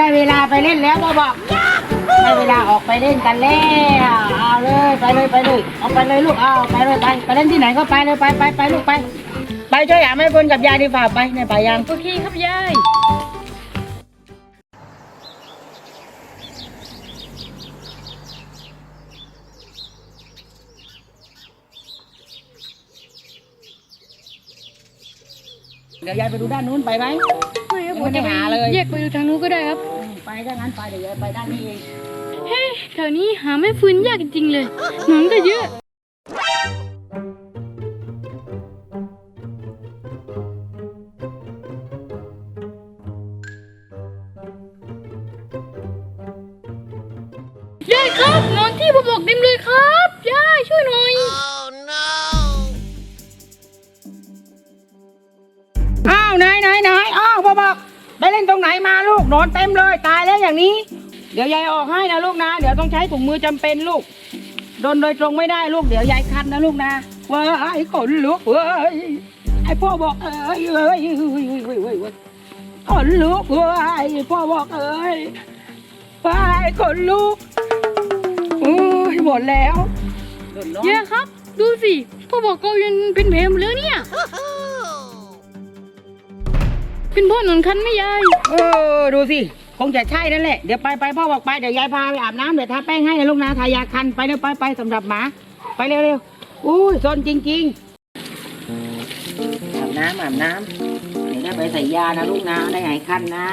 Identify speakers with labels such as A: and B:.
A: ลาไปเล่นแล้วพ่อบอกได้เวลาออกไปเล่นกันแล้วเอาเลยไปเลยไปเลยเอาไปเลยลูกเอาไปเลยไปไปเล่นที่ไหนก็ไปเลยไปไปไปลูกไป ไปช่วยหาแม่คนกับยายดีฝ่าไปในป่ายัง
B: โอเคครับยาย
A: เดี๋ยวยายไปดูด้านนู้นไปไหม
B: ไม่ครับ
A: ยัง
B: ผม
A: ไม่ได้
B: จะไป
A: หาเลย
B: แยกไปดูทางนู้นก็ได้ครับ
A: ไป ถ้างั้นไปเดี๋ยวยายไปด้านนี้เอง
B: เฮ้ยแถวนี้หาไม่ฟื้นยากจริงๆเลยหนอนก็เยอะ ยายครับหนอนที่ผมบอกเต็มเลยครับยายช่วยหน่อย
A: อ้าวไหนไหนไหนอ้าวพ่อบอก ไปเล่นตรงไหนมาลูกนอนเต็มเลยตายแล้วอย่างนี้ เดี๋ยวยายออกให้นะลูกนะ เดี๋ยวต้องใช้ถุงมือจำเป็นลูกโดนโดยตรงไม่ได้ลูกเดี๋ยวยายคัดนะลูกนะว้ยขนลุกเว้ยไอพ่อบอกเอ้ยเอ้ยเอ้ยเอ้ยเอ้ยขนลุกเว้ยพ่อบอกเอ้ยว้ยขนลุกอุ้ยหมดแล้วเดือดร้อน
B: ยายครับ ดูสิพ่อบอกเกายันเป็นแผลมดแล้วเนี่ย เป็นพ่อหนอนคันไหม่ยาย
A: เออดูสิคงจะใช่นั่นแหละเดี๋ยวไปไปพ่อบอกไปเดี๋ยวยายพาไปอาบน้ำเดี๋ยวทาแป้งให้นะลูกนะทายาคันไปเร็วไปไปสำหรับหมา ไปเร็วเร็วอุ้ยซนจริงๆอาบน้ำอาบน้ำเดี๋ยวได้ไปใส่ยานะลูกนะได้หายคันนะ